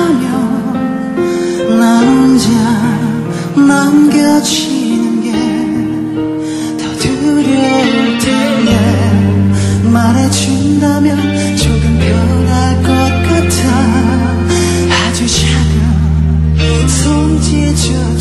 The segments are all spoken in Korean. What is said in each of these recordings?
하며 나 혼자 남겨지는 게 더 두려울 텐데 말해준다면 조금 변할 것 같아. 아주 작은 손짓조차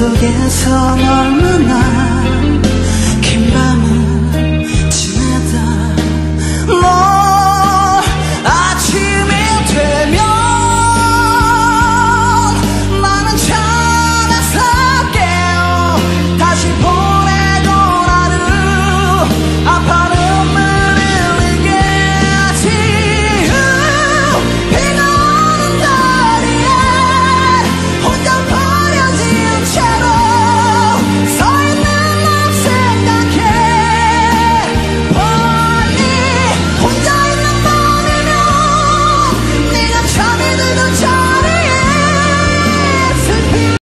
속에서 널 만나